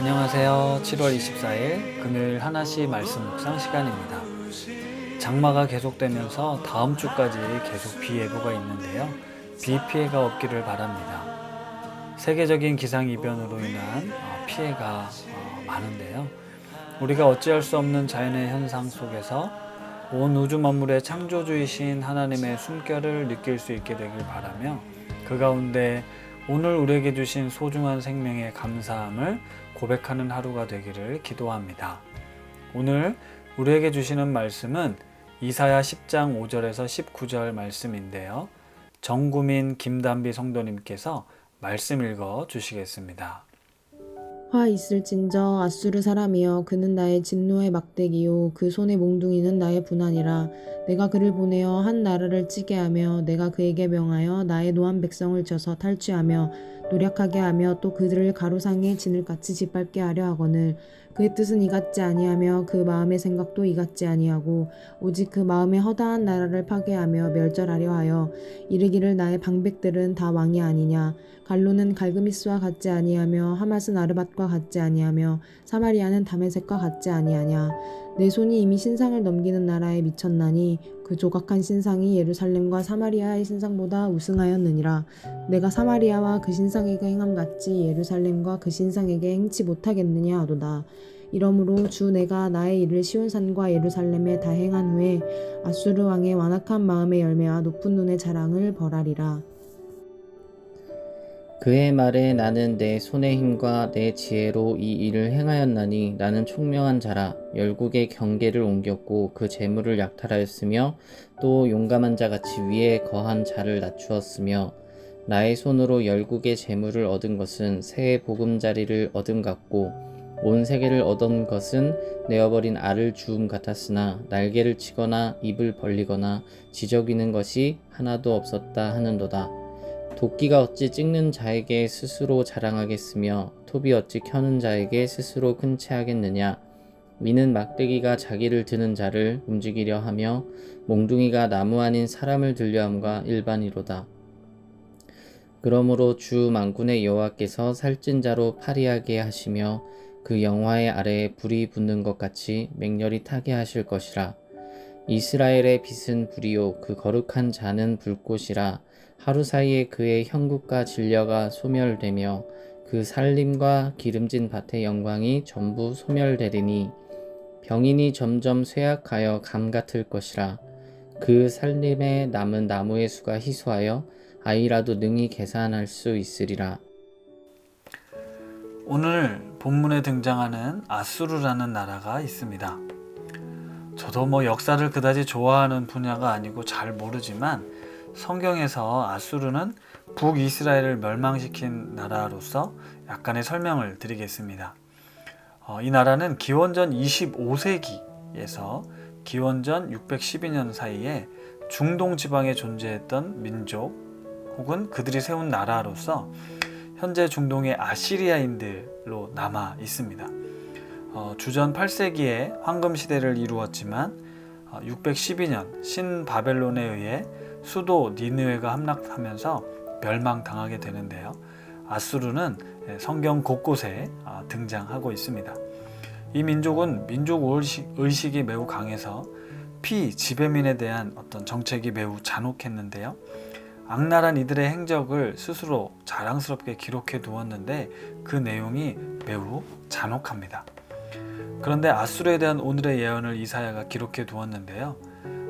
안녕하세요. 7월 24일 금요일 하나씩 말씀 묵상 시간입니다. 장마가 계속되면서 다음 주까지 계속 비 예보가 있는데요. 비 피해가 없기를 바랍니다. 세계적인 기상 이변으로 인한 어, 피해가 어, 많은데요. 우리가 어찌할 수 없는 자연의 현상 속에서 온 우주 만물의 창조주이신 하나님의 숨결을 느낄 수 있게 되길 바라며 그 가운데 오늘 우리에게 주신 소중한 생명의 감사함을 고백하는 하루가 되기를 기도합니다. 오늘 우리에게 주시는 말씀은 이사야 10장 5절에서 19절 말씀인데요. 정구민 김담비 성도님께서 말씀 읽어 주시겠습니다. 화 있을진저 아수르 사람이여 그는 나의 진노의 막대기요. 그 손의 몽둥이는 나의 분한이라 내가 그를 보내어 한 나라를 찌게 하며 내가 그에게 명하여 나의 노한 백성을 쳐서 탈취하며 노력하게 하며 또 그들을 가로상의 진을같이 짓밟게 하려 하거늘 그의 뜻은 이같지 아니하며 그 마음의 생각도 이같지 아니하고 오직 그 마음의 허다한 나라를 파괴하며 멸절하려 하여 이르기를 나의 방백들은 다 왕이 아니냐. 갈로는 갈그미스와 같지 아니하며 하맛은 아르밧과 같지 아니하며 사마리아는 다메섹과 같지 아니하냐 내 손이 이미 신상을 넘기는 나라에 미쳤나니 그 조각한 신상이 예루살렘과 사마리아의 신상보다 우승하였느니라. 내가 사마리아와 그 신상에게 행함 같이 예루살렘과 그 신상에게 행치 못하겠느냐 하도다. 이러므로 주 내가 나의 일을 시온산과 예루살렘에 다 행한 후에 아수르 왕의 완악한 마음의 열매와 높은 눈의 자랑을 벌하리라 그의 말에 나는 내 손의 힘과 내 지혜로 이 일을 행하였나니 나는 총명한 자라 열국의 경계를 옮겼고 그 재물을 약탈하였으며 또 용감한 자 같이 위에 거한 자를 낮추었으며 나의 손으로 열국의 재물을 얻은 것은 새의 보금자리를 얻음 같고 온 세계를 얻은 것은 내어버린 알을 주움 같았으나 날개를 치거나 입을 벌리거나 지저귀는 것이 하나도 없었다 하는도다. 도끼가 어찌 찍는 자에게 스스로 자랑하겠으며 톱이 어찌 켜는 자에게 스스로 큰 채하겠느냐? 미는 막대기가 자기를 드는 자를 움직이려 하며 몽둥이가 나무 아닌 사람을 들려 함과 일반이로다. 그러므로 주 만군의 여호와께서 살찐 자로 파리하게 하시며 그 영화의 아래에 불이 붙는 것 같이 맹렬히 타게 하실 것이라 이스라엘의 빛은 불이요. 그 거룩한 자는 불꽃이라 하루 사이에 그의 형국과 진려가 소멸되며 그 살림과 기름진 밭의 영광이 전부 소멸되리니 병인이 점점 쇠약하여 감 같을 것이라. 그 살림에 남은 나무의 수가 희소하여 아이라도 능히 계산할 수 있으리라. 오늘 본문에 등장하는 아수르라는 나라가 있습니다. 저도 뭐 역사를 그다지 좋아하는 분야가 아니고 잘 모르지만 성경에서 아수르는 북이스라엘을 멸망시킨 나라로서 약간의 설명을 드리겠습니다. 어, 이 나라는 기원전 25세기에서 기원전 612년 사이에 중동 지방에 존재했던 민족 혹은 그들이 세운 나라로서 현재 중동의 아시리아인들로 남아 있습니다. 어, 주전 8세기에 황금 시대를 이루었지만 어, 612년 신바벨론에 의해 수도 니느웨가 함락하면서 멸망당하게 되는데요. 아수르는 성경 곳곳에 어, 등장하고 있습니다. 이 민족은 민족 의식, 이 매우 강해서 피 지배민에 대한 어떤 정책이 매우 잔혹했는데요. 악랄한 이들의 행적을 스스로 자랑스럽게 기록해 두었는데 그 내용이 매우 잔혹합니다. 그런데 아수르에 대한 오늘의 예언을 이사야가 기록해 두었는데요.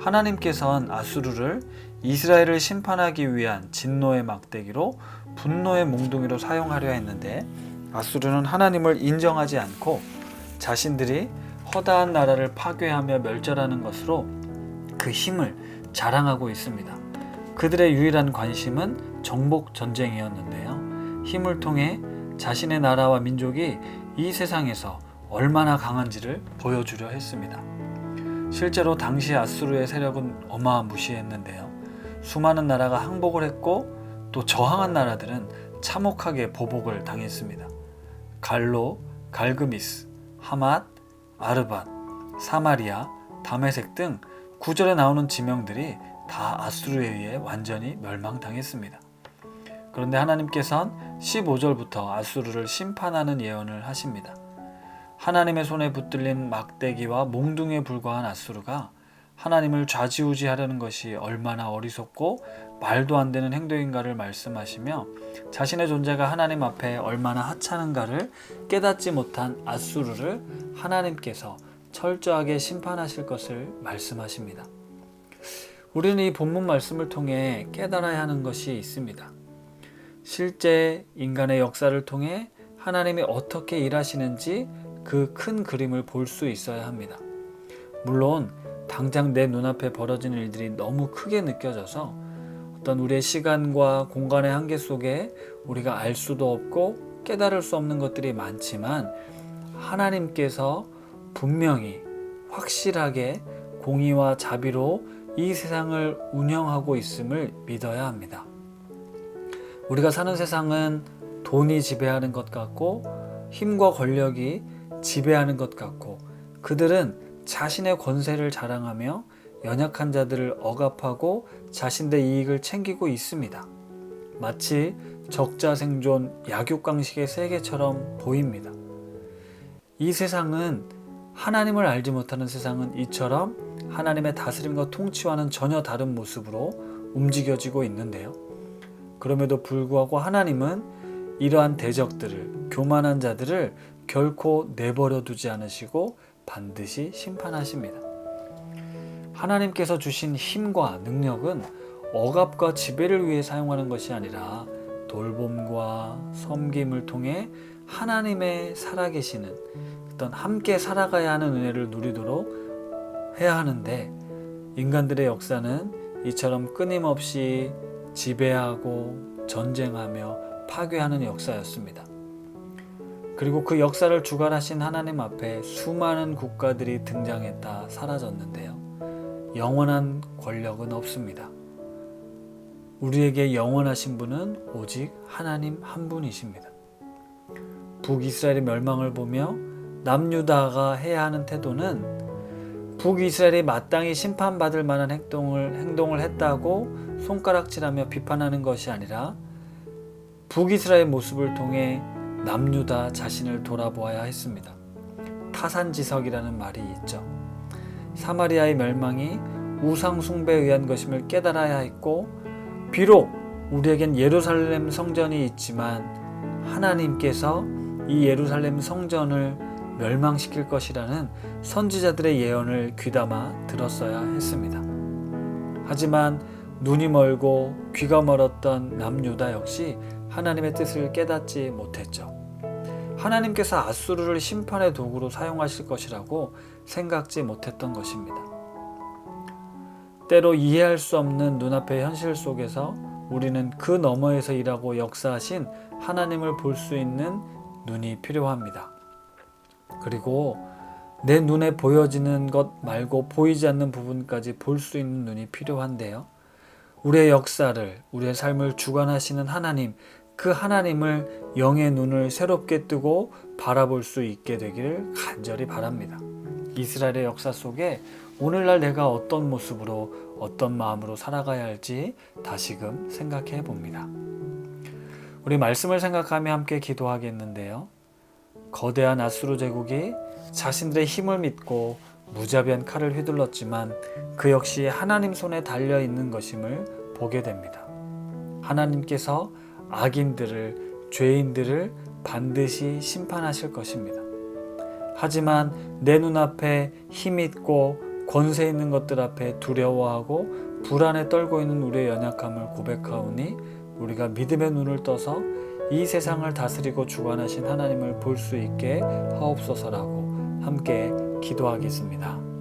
하나님께서는 아수르를 이스라엘을 심판하기 위한 진노의 막대기로 분노의 몽둥이로 사용하려 했는데 아수르는 하나님을 인정하지 않고 자신들이 허다한 나라를 파괴하며 멸절하는 것으로 그 힘을 자랑하고 있습니다. 그들의 유일한 관심은 정복 전쟁이었는데요. 힘을 통해 자신의 나라와 민족이 이 세상에서 얼마나 강한지를 보여주려 했습니다. 실제로 당시 아수르의 세력은 어마무시했는데요. 수많은 나라가 항복을 했고 또 저항한 나라들은 참혹하게 보복을 당했습니다. 갈로, 갈그미스, 하맛, 아르밧, 사마리아, 다메섹 등 구절에 나오는 지명들이 다 아수르에 의해 완전히 멸망당했습니다. 그런데 하나님께서는 15절부터 아수르를 심판하는 예언을 하십니다. 하나님의 손에 붙들린 막대기와 몽둥이에 불과한 아수르가 하나님을 좌지우지하려는 것이 얼마나 어리석고 말도 안 되는 행동인가를 말씀하시며 자신의 존재가 하나님 앞에 얼마나 하찮은가를 깨닫지 못한 아수르를 하나님께서 철저하게 심판하실 것을 말씀하십니다. 우리는 이 본문 말씀을 통해 깨달아야 하는 것이 있습니다. 실제 인간의 역사를 통해 하나님이 어떻게 일하시는지 그 큰 그림을 볼 수 있어야 합니다. 물론 당장 내 눈앞에 벌어지는 일들이 너무 크게 느껴져서 어떤 우리의 시간과 공간의 한계 속에 우리가 알 수도 없고 깨달을 수 없는 것들이 많지만 하나님께서 분명히 확실하게 공의와 자비로 이 세상을 운영하고 있음을 믿어야 합니다. 우리가 사는 세상은 돈이 지배하는 것 같고 힘과 권력이 지배하는 것 같고 그들은 자신의 권세를 자랑하며 연약한 자들을 억압하고 자신의 이익을 챙기고 있습니다. 마치 적자 생존 약육강식의 세계처럼 보입니다. 이 세상은 하나님을 알지 못하는 세상은 이처럼 하나님의 다스림과 통치와는 전혀 다른 모습으로 움직여지고 있는데요. 그럼에도 불구하고 하나님은 이러한 대적들을, 교만한 자들을 결코 내버려 두지 않으시고 반드시 심판하십니다. 하나님께서 주신 힘과 능력은 억압과 지배를 위해 사용하는 것이 아니라 돌봄과 섬김을 통해 하나님의 살아계시는 어떤 함께 살아가야 하는 은혜를 누리도록 해야 하는데 인간들의 역사는 이처럼 끊임없이 지배하고 전쟁하며 파괴하는 역사였습니다. 그리고 그 역사를 주관하신 하나님 앞에 수많은 국가들이 등장했다 사라졌는데요. 영원한 권력은 없습니다. 우리에게 영원하신 분은 오직 하나님 한 분이십니다. 북이스라엘의 멸망을 보며 남유다가 해야 하는 태도는 북이스라엘이 마땅히 심판받을 만한 행동을, 행동을 했다고 손가락질하며 비판하는 것이 아니라 북이스라엘 모습을 통해 남유다 자신을 돌아보아야 했습니다. 타산지석이라는 말이 있죠. 사마리아의 멸망이 우상 숭배에 의한 것임을 깨달아야 했고 비록 우리에겐 예루살렘 성전이 있지만 하나님께서 이 예루살렘 성전을 멸망시킬 것이라는 선지자들의 예언을 귀담아 들었어야 했습니다. 하지만 눈이 멀고 귀가 멀었던 남유다 역시 하나님의 뜻을 깨닫지 못했죠. 하나님께서 아수르를 심판의 도구로 사용하실 것이라고 생각지 못했던 것입니다. 때로 이해할 수 없는 눈앞의 현실 속에서 우리는 그 너머에서 일하고 역사하신 하나님을 볼 수 있는 눈이 필요합니다. 그리고 내 눈에 보여지는 것 말고 보이지 않는 부분까지 볼 수 있는 눈이 필요한데요. 우리의 역사를, 우리의 삶을 주관하시는 하나님, 그 하나님을 영의 눈을 새롭게 뜨고 바라볼 수 있게 되기를 간절히 바랍니다. 이스라엘의 역사 속에 오늘날 내가 어떤 모습으로 어떤 마음으로 살아가야 할지 다시금 생각해 봅니다. 우리 말씀을 생각하며 함께 기도하겠는데요. 거대한 아수르 제국이 자신들의 힘을 믿고 무자비한 칼을 휘둘렀지만 그 역시 하나님 손에 달려 있는 것임을 보게 됩니다. 하나님께서 악인들을 죄인들을 반드시 심판하실 것입니다. 하지만 내 눈앞에 힘 있고 권세 있는 것들 앞에 두려워하고 불안에 떨고 있는 우리의 연약함을 고백하오니 우리가 믿음의 눈을 떠서 이 세상을 다스리고 주관하신 하나님을 볼 수 있게 하옵소서라고 함께 기도하겠습니다.